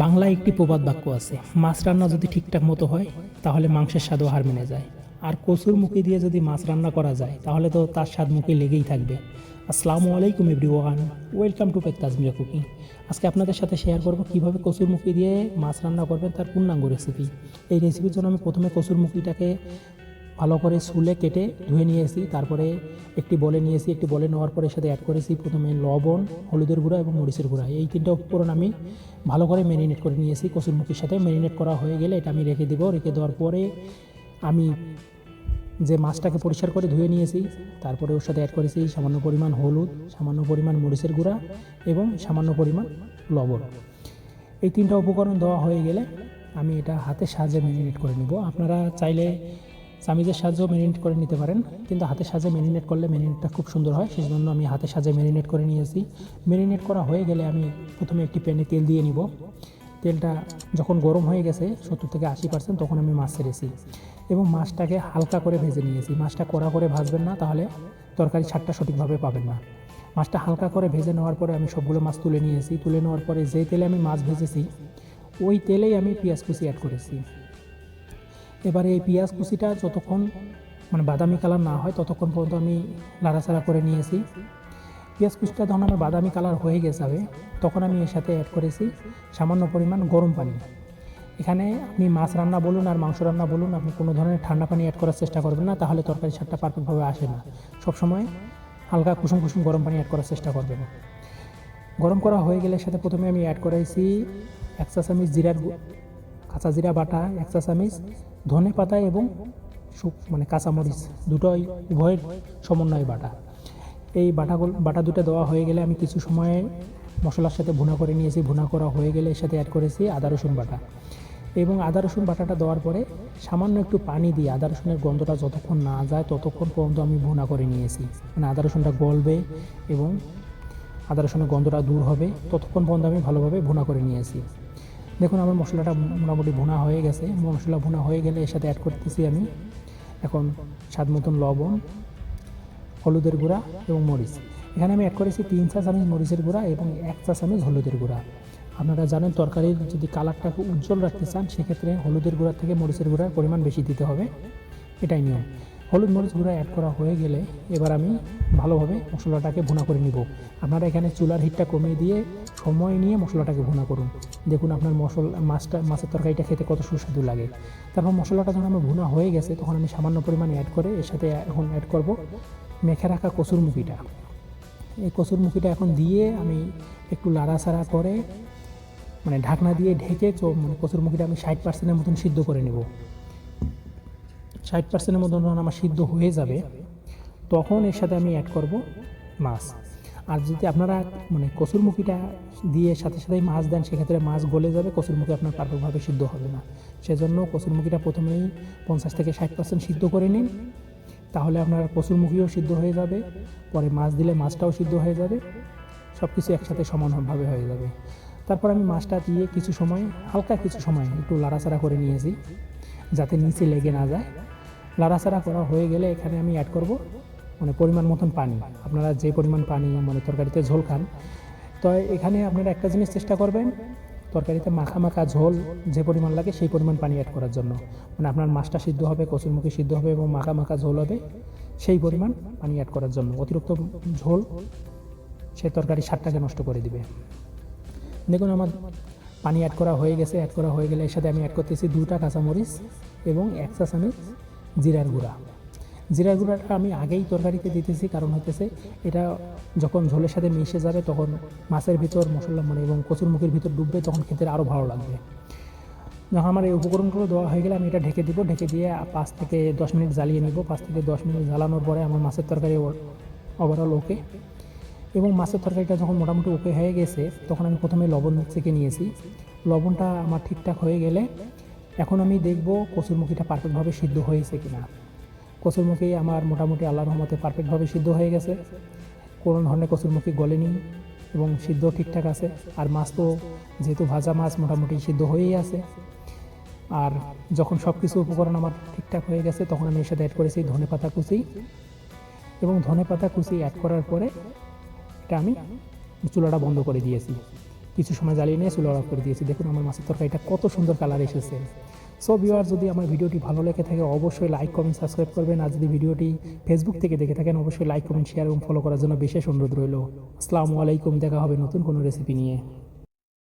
বাংলায় একটি প্রবাদ বাক্য আছে, মাছ রান্না যদি ঠিকঠাক মতো হয়, তাহলে মাংসের স্বাদও হার মেনে যায়। আর কচুর মুখি দিয়ে যদি মাছ রান্না করা যায়, তাহলে তো তার স্বাদ মুখে লেগেই থাকবে। আসসালামু আলাইকুম এভরিওয়ান, ওয়েলকাম টু পেক তাজমিয়া কুকিং। আজকে আপনাদের সাথে শেয়ার করব কীভাবে কচুর মুখি দিয়ে মাছ রান্না করবেন তার পূর্ণাঙ্গ রেসিপি। এই রেসিপির জন্য আমি প্রথমে কচুর মুখিটাকে ভালো করে সুলে কেটে ধুয়ে নিয়েছি, তারপরে একটি বলে নিয়েছি, একটি বলে নেওয়ার পরে সাথে অ্যাড করেছি প্রথমে লবণ, হলুদের গুঁড়া এবং মরিচের গুঁড়া। এই তিনটা উপকরণ আমি ভালো করে ম্যারিনেট করে নিয়েছি, কচুরমুখির সাথে। ম্যারিনেট করা হয়ে গেলে এটা আমি রেখে দেবো। রেখে দেওয়ার পরে আমি যে মাছটাকে পরিষ্কার করে ধুয়ে নিয়েছি, তারপরে ওর সাথে অ্যাড করেছি সামান্য পরিমাণ হলুদ, সামান্য পরিমাণ মরিচের গুঁড়া এবং সামান্য পরিমাণ লবণ। এই তিনটা উপকরণ দেওয়া হয়ে গেলে আমি এটা হাতের সাহায্যে ম্যারিনেট করে নেব। আপনারা চাইলে চামিজের সাহায্যেও ম্যারিনেট করে নিতে পারেন, কিন্তু হাতের সাহায্যে ম্যারিনেট করলে ম্যারিনেটটা খুব সুন্দর হয় সেই জন্য আমি হাতের সাহায্যে ম্যারিনেট করে নিয়েছি। ম্যারিনেট করা হয়ে গেলে আমি প্রথমে একটি প্যানে তেল দিয়ে নিব। তেলটা যখন গরম হয়ে গেছে, সত্তর থেকে আশি পার্সেন্ট তখন আমি মাছ ছেড়েছি। এবং মাছটাকে হালকা করে ভেজে নিয়েছি। মাছটা কড়া করে ভাজবেন না, তাহলে তরকারি ছাড়টা সঠিকভাবে পাবেন না। মাছটা হালকা করে ভেজে নেওয়ার পরে আমি সবগুলো মাছ তুলে নিয়েছি। তুলে নেওয়ার পরে যে তেলে আমি মাছ ভেজেছি, ওই তেলেই আমি পেঁয়াজ কুচি অ্যাড করেছি। এবারে এই পেঁয়াজ কুচিটা যতক্ষণ মানে বাদামি কালার না হয়, ততক্ষণ পর্যন্ত আমি লাড়াচাড়া করে নিয়েছি। পেঁয়াজ কুচিটা যখন আমার বাদামি কালার হয়ে গেছে তখন আমি এর সাথে অ্যাড করেছি সামান্য পরিমাণ গরম পানি। এখানে আপনি মাছ রান্না বলুন আর মাংস রান্না বলুন, আপনি কোনো ধরনের ঠান্ডা পানি অ্যাড করার চেষ্টা করবেন না, তাহলে তরকারি স্বাদটা পারফেক্টভাবে আসে না। সবসময় হালকা কুসুম কুসুম গরম পানি অ্যাড করার চেষ্টা করবেন। গরম করা হয়ে গেলে সাথে প্রথমে আমি অ্যাড করাইছি এক চা চামিচ জিরার কাঁচা জিরা বাটা, এক চা চামিচ ধনে পাতা এবং মানে কাঁচামরিচ, দুটোই উভয়ের সমন্বয়ে বাটা। এই বাটাগুলো বাটা দুটো দেওয়া হয়ে গেলে আমি কিছু সময় মশলার সাথে ভুনা করে নিয়েছি। ভুনা করা হয়ে গেলে এর সাথে অ্যাড করেছি আদা, রসুন বাটা। এবং আদা, রসুন বাটাটা দেওয়ার পরে সামান্য একটু পানি দিয়ে আদা, রসুনের গন্ধটা যতক্ষণ না যায় ততক্ষণ পর্যন্ত আমি ভুনা করে নিয়েছি। মানে আদা, রসুনটা গলবে এবং আদা, রসুনের গন্ধটা দূর হবে ততক্ষণ পর্যন্ত আমি ভালোভাবে ভুনা করে নিয়েছি। দেখুন, আমার মশলাটা মোটামুটি ভুনা হয়ে গেছে। মশলা ভুনা হয়ে গেলে এর সাথে অ্যাড করতেছি আমি এখন স্বাদ মতন লবণ, হলুদের গুঁড়া এবং মরিচ। এখানে আমি অ্যাড করেছি তিন চা চামচ মরিচের গুঁড়া এবং এক চা চামচ হলুদের গুঁড়া। আপনারা জানেন তরকারির যদি কালারটাকে উজ্জ্বল রাখতে চান, সেক্ষেত্রে হলুদের গুঁড়া থেকে মরিচের গুঁড়ার পরিমাণ বেশি দিতে হবে। এটাই নিয়ম। হলুদ মরিচ গুঁড়া অ্যাড করা হয়ে গেলে এবার আমি ভালোভাবে মশলাটাকে ভুনা করে নিব। আপনারা এখানে চুলার হিটটা কমিয়ে দিয়ে সময় নিয়ে মশলাটাকে ভুনা করুন। দেখুন আপনার মশলা, মাছটা, মাছের তরকারিটা খেতে কত সুস্বাদু লাগে। তারপর মশলাটা যখন আমার ভুনা হয়ে গেছে, তখন আমি সামান্য পরিমাণে অ্যাড করে এর সাথে এখন অ্যাড করব মেখে রাখা কসুর মুখিটা। এই কসুর মুখিটা এখন দিয়ে আমি একটু লাড়াচাড়া করে মানে ঢাকনা দিয়ে ঢেকে মানে কসুর মুখিটা আমি ষাট পার্সেন্টের মতন সিদ্ধ করে নেব। ষাট পার্সেন্টের মতন যখন আমার সিদ্ধ হয়ে যাবে, তখন এর সাথে আমি অ্যাড করব মাছ। আর যদি আপনারা মানে কসুরমুখিটা দিয়ে সাথে সাথে মাছ দেন, সেক্ষেত্রে মাছ গলে যাবে কসুরমুখী আপনার পারফেক্টভাবে সিদ্ধ হবে না। সেজন্য কসুরমুখিটা প্রথমেই পঞ্চাশ থেকে ষাট পার্সেন্ট সিদ্ধ করে নিন। তাহলে আপনার কসুরমুখিও সিদ্ধ হয়ে যাবে, পরে মাছ দিলে মাছটাও সিদ্ধ হয়ে যাবে সব কিছু একসাথে সমানভাবে হয়ে যাবে। তারপর আমি মাছটা দিয়ে কিছু সময়, হালকা কিছু সময় একটু লাড়াচাড়া করে নিয়েছি, যাতে নিচে লেগে না যায়। লাড়াচাড়া করা হয়ে গেলে এখানে আমি অ্যাড করব মানে পরিমাণ মতন পানি। আপনারা যে পরিমাণ পানি মানে তরকারিতে ঝোল খান। তো এখানে আপনারা একটা জিনিস চেষ্টা করবেন, তরকারিতে মাখা মাখা ঝোল যে পরিমাণ লাগে সেই পরিমাণ পানি অ্যাড করার জন্য। মানে আপনার মাছটা সিদ্ধ হবে, কচুরমুখী সিদ্ধ হবে এবং মাখা মাখা ঝোল হবে, সেই পরিমাণ পানি অ্যাড করার জন্য। অতিরিক্ত ঝোল সে তরকারি স্বাদটাকে নষ্ট করে দিবে। দেখুন আমার পানি অ্যাড করা হয়ে গেছে অ্যাড করা হয়ে গেলে এর সাথে আমি অ্যাড করতেছি দুটা কাঁচামরিচ এবং এক চা চামচ জিরার গুঁড়া। জিরার গুঁড়াটা আমি আগেই তরকারিতে দিতেছি, কারণ হতেছে এটা যখন ঝোলের সাথে মিশে যাবে তখন মাছের ভিতর মশলা মানে এবং কচুর মুখের ভিতর ডুববে, তখন খেতে আরও ভালো লাগবে। যখন আমার এই উপকরণগুলো দেওয়া হয়ে গেলে আমি এটা ঢেকে দিব, ঢেকে দিয়ে পাঁচ থেকে দশ মিনিট জ্বালিয়ে নিব। পাঁচ থেকে দশ মিনিট জ্বালানোর পরে আমার মাছের তরকারি ওভারঅল ওকে এবং মাছের তরকারিটা যখন মোটামুটি ওকে হয়ে গেছে, তখন আমি প্রথমে লবণ চেকে নিয়েছি। লবণটা আমার ঠিকঠাক হয়ে গেলে এখন আমি দেখব কচুরমুখিটা পারফেক্টভাবে সিদ্ধ হয়েছে কিনা। কচুরমুখী আমার মোটামুটি আল্লাহর রহমতে পারফেক্টভাবে সিদ্ধ হয়ে গেছে। কোনো ধরনের কচুরমুখী গলেনি এবং সিদ্ধ ঠিকঠাক আছে। আর মাছ তো যেহেতু ভাজা মাছ মোটামুটি সিদ্ধ হয়েই আছে। আর যখন সব কিছু উপকরণ আমার ঠিকঠাক হয়ে গেছে, তখন আমি এর সাথে অ্যাড করেছি ধনে পাতা কুচি। এবং ধনে পাতা কুচি অ্যাড করার পরে এটা আমি চুলাটা বন্ধ করে দিয়েছি। কিছু সময় জ্বালিয়ে নিয়ে চুলা অফ করে দিয়েছি। দেখুন আমার মাছের তরকারিটা কত সুন্দর কালার এসেছে। সো ভিউয়ার যদি আমার ভিডিওটি ভালো লেগে থাকে, অবশ্যই লাইক কমেন্ট সাবস্ক্রাইব করবেন। আর যদি ভিডিওটি ফেসবুক থেকে দেখে থাকেন, অবশ্যই লাইক কমেন্ট শেয়ার এবং ফলো করার জন্য বিশেষ অনুরোধ রইল। আসসালামু আলাইকুম, দেখা হবে নতুন কোনো রেসিপি নিয়ে।